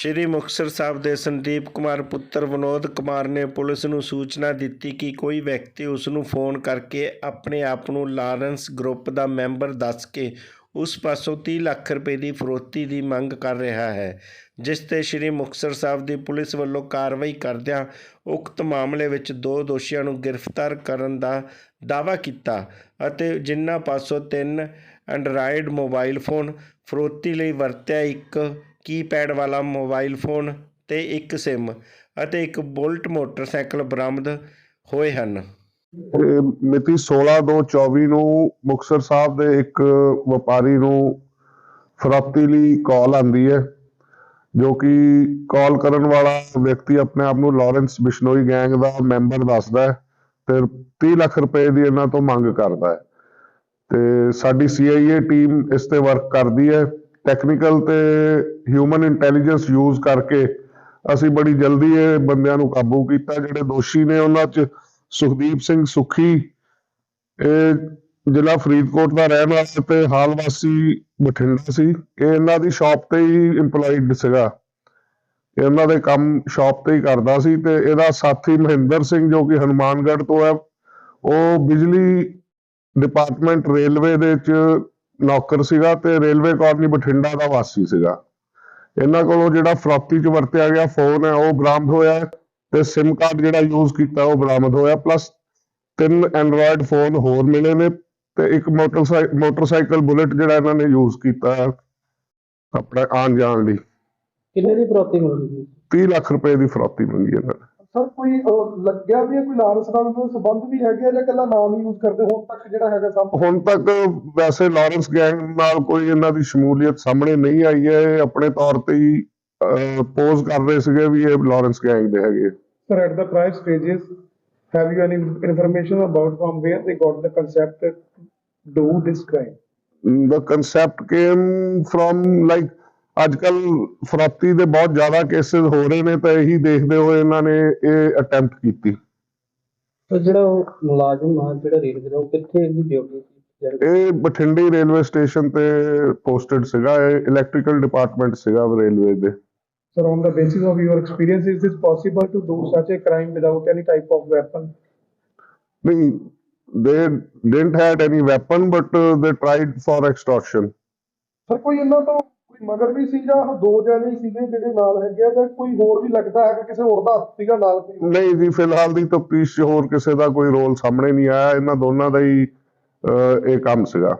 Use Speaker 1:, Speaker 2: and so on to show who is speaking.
Speaker 1: ਸ਼੍ਰੀ ਮੁਕਤਸਰ ਸਾਹਿਬ ਦੇ ਸੰਦੀਪ ਕੁਮਾਰ ਪੁੱਤਰ ਵਿਨੋਦ ਕੁਮਾਰ ਨੇ ਪੁਲਿਸ ਨੂੰ ਸੂਚਨਾ ਦਿੱਤੀ ਕਿ ਕੋਈ ਵਿਅਕਤੀ ਉਸ ਨੂੰ ਫੋਨ ਕਰਕੇ ਆਪਣੇ ਆਪ ਨੂੰ ਲਾਰੈਂਸ ਗਰੁੱਪ ਦਾ ਮੈਂਬਰ ਦੱਸ ਕੇ ਉਸ ਪਾਸੋਂ 30 ਲੱਖ ਰੁਪਏ ਦੀ ਫਰੋਤੀ ਦੀ ਮੰਗ ਕਰ ਰਿਹਾ ਹੈ, ਜਿਸ ਤੇ ਸ਼੍ਰੀ ਮੁਕਤਸਰ ਸਾਹਿਬ ਦੀ ਪੁਲਿਸ ਵੱਲੋਂ ਕਾਰਵਾਈ ਕਰਦਿਆਂ ਉਕਤ ਮਾਮਲੇ ਵਿੱਚ ਦੋ ਦੋਸ਼ੀਆਂ ਨੂੰ ਗ੍ਰਿਫਤਾਰ ਕਰਨ ਦਾ ਦਾਅਵਾ ਕੀਤਾ ਅਤੇ ਜਿਨ੍ਹਾਂ ਪਾਸੋਂ ਤਿੰਨ ਐਂਡਰਾਇਡ ਮੋਬਾਈਲ ਫੋਨ, ਫਰੋਤੀ ਲਈ ਵਰਤਿਆ ਇੱਕ ਕੀਪੈਡ ਵਾਲਾ ਮੋਬਾਈਲ ਫੋਨ ਤੇ ਇੱਕ ਸਿਮ ਅਤੇ ਇੱਕ ਬੁਲਟ ਮੋਟਰਸਾਈਕਲ ਬਰਾਮਦ ਹੋਏ ਹਨ।
Speaker 2: ਮਿਤੀ 16/2/24 ਨੂੰ ਮੁਕਤਸਰ ਸਾਹਿਬ ਦੇ ਇੱਕ ਵਪਾਰੀ ਨੂੰ ਫਰਾਤੀ ਲਈ ਕਾਲ ਆਂਦੀ ਹੈ, ਜੋ ਕਿ ਕਾਲ ਕਰਨ ਵਾਲਾ ਵਿਅਕਤੀ ਆਪਣੇ ਆਪ ਨੂੰ ਲਾਰੈਂਸ ਬਿਸ਼ਨੋਈ ਗੈਂਗ ਦਾ ਮੈਂਬਰ ਦੱਸਦਾ ਹੈ ਤੇ 30 ਲੱਖ ਰੁਪਏ ਦੀ ਇਹਨਾਂ ਤੋਂ ਮੰਗ ਕਰਦਾ ਹੈ। ਤੇ ਸਾਡੀ CIA ਟੀਮ ਇਸ ਤੇ ਵਰਕ ਕਰਦੀ ਹੈ। ਟੈਕਨੀਕਲ ਤੇ ਹਿਊਮਨ ਇੰਟੈਲੀਜੈਂਸ ਯੂਜ਼ ਕਰਕੇ ਅਸੀਂ ਬੜੀ ਜਲਦੀ ਇਹ ਬੰਦਿਆਂ ਨੂੰ ਕਾਬੂ ਕੀਤਾ, ਜਿਹੜੇ ਦੋਸ਼ੀ ਨੇ ਉਹਨਾਂ 'ਚ ਸੁਖਦੀਪ ਸਿੰਘ ਸੁਖੀ, ਇਹ ਜ਼ਿਲ੍ਹਾ ਫਰੀਦਕੋਟ ਦਾ ਰਹਿਣ ਵਾਲਾ ਤੇ ਹਾਲ ਵਾਸੀ ਬਠਿੰਡਾ ਸੀ। ਇਹ ਇਹਨਾਂ ਦੀ ਸ਼ਾਪ ਤੇ ਹੀ EMPLOYED ਸੀਗਾ। ਇਹਨਾਂ ਦੇ ਕੰਮ ਸ਼ਾਪ ਤੇ ਹੀ ਕਰਦਾ ਸੀ ਤੇ ਇਹਦਾ ਸਾਥੀ ਮਹਿੰਦਰ ਸਿੰਘ ਜੋ ਕਿ ਹਨੂਮਾਨਗੜ੍ਹ ਤੋਂ ਹੈ, ਉਹ ਬਿਜਲੀ ਡਿਪਾਰਟਮੈਂਟ ਰੇਲਵੇ ਦੇ ਚ ਨੌਕਰ ਸੀਗਾ ਤੇ ਰੇਲਵੇ ਕਾਲਨੀ ਬਠਿੰਡਾ ਦਾ ਵਾਸੀ ਸੀਗਾ। ਇਹਨਾਂ ਕੋਲੋਂ ਜਿਹੜਾ ਫਰੋਤੀ ਚ ਵਰਤਿਆ ਗਿਆ ਫੋਨ ਹੈ, ਉਹ ਬਰਾਮਦ ਹੋਇਆ। ਹੈ ਤੇ SIM ਕਾਰਡ ਜਿਹੜਾ ਯੂਜ਼ ਕੀਤਾ ਉਹ ਬਰਾਮਦ ਹੋਇਆ ਪਲੱਸ ਤਿੰਨ ਐਂਡਰੋਇਡ ਫੋਨ ਹੋਰ ਮਿਲੇ ਨੇ ਤੇ ਇੱਕ ਮੋਟਰਸਾਈਕਲ ਬੁਲਟ ਜਿਹੜਾ ਇਹਨਾਂ ਨੇ ਯੂਜ਼ ਕੀਤਾ ਆਪਣਾ ਆਉਣ ਜਾਣ ਲਈ।
Speaker 3: ਕਿੰਨੇ ਦੀ ਪ੍ਰਾਪਤੀ ਮਿਲ ਗਈ
Speaker 2: 30 ਲੱਖ ਰੁਪਏ ਦੀ ਫਰੋਤੀ ਮੰਗੀ ਇਹਨਾਂ ਨੇ।
Speaker 4: ਸਰ ਕੋਈ ਲੱਗਿਆ ਵੀ ਕੋਈ ਲਾਰੈਂਸ ਨਾਲ ਕੋਈ ਸੰਬੰਧ ਵੀ ਹੈਗੇ ਜਾਂ ਇਕੱਲਾ ਨਾਮ ਹੀ ਯੂਜ਼ ਕਰਦੇ ਹੁਣ ਤੱਕ ਜਿਹੜਾ ਹੈਗਾ ਸਭ
Speaker 2: ਹੁਣ ਤੱਕ ਵੈਸੇ ਲਾਰੈਂਸ ਗੈਂਗ ਨਾਲ ਕੋਈ ਇਹਨਾਂ ਦੀ ਸ਼ਮੂਲੀਅਤ ਸਾਹਮਣੇ ਨਹੀਂ ਆਈ ਹੈ। ਇਹ ਆਪਣੇ ਤੌਰ ਤੇ ਹੀ ਪੋਜ਼ ਕਰ ਰਹੇ ਸੀਗੇ ਵੀ ਇਹ ਲਾਰੈਂਸ ਗੈਂਗ ਦੇ ਹੈਗੇ
Speaker 4: Sir, at the prior stages, have you any information about from where they got the concept to do this crime?
Speaker 2: the concept came from like ਅੱਜ ਕੱਲ ਫਰਾਤੀ ਦੇ ਬਹੁਤ ਜ਼ਿਆਦਾ ਕੇਸਿਸ ਹੋ ਰਹੇ ਨੇ ਤਾਂ ਇਹੀ ਦੇਖਦੇ ਹੋਏ ਇਹਨਾਂ ਨੇ ਇਹ ਅਟੈਂਪਟ ਕੀਤੀ।
Speaker 3: ਤੇ ਜਿਹੜਾ ਉਹ ਮੁਲਾਜ਼ਮ ਆ ਜਿਹੜਾ ਰੇਲਵੇ ਦਾ ਉਹ ਕਿੱਥੇ ਇਹਦੀ ਡਿਊਟੀ ਸੀ? ਜਿਹੜਾ
Speaker 2: ਇਹ ਬਠਿੰਡੇ ਰੇਲਵੇ ਸਟੇਸ਼ਨ ਤੇ ਪੋਸਟਡ ਸੀਗਾ ਇਹ ਇਲੈਕਟ੍ਰੀਕਲ ਡਿਪਾਰਟਮੈਂਟ ਸੀਗਾ ਰੇਲਵੇ ਦੇ।
Speaker 4: Sir, on the basis of your experience, is this possible to do such a crime without any type of weapon?
Speaker 2: they didn't had any weapon but uh, they tried for extortion
Speaker 4: Sir, ਕੋਈ ਇਹਨਾਂ ਤੋਂ ਕੋਈ ਮਗਰ ਵੀ ਸੀ ਜਾਂ ਦੋ ਜਣੇ ਸੀਗੇ ਜਿਹੜੇ ਨਾਲ ਹੈਗੇ ਆ ਜਾਂ ਕੋਈ ਹੋਰ ਵੀ ਲੱਗਦਾ ਹੈ ਕਿ ਕਿਸੇ ਹੋਰ ਦਾ ਹੱਥ ਸੀਗਾ ਨਾਲ ਕੋਈ
Speaker 2: ਨਹੀਂ ਜੀ ਫਿਲਹਾਲ ਦੀ ਤਫਤੀਸ਼ ਹੋਰ ਕਿਸੇ ਦਾ ਕੋਈ ਰੋਲ ਸਾਹਮਣੇ ਨਹੀਂ ਆਇਆ ਇਹਨਾਂ ਦੋਨਾਂ ਦਾ ਹੀ ਅਹ, ਇਹ ਕੰਮ ਸੀਗਾ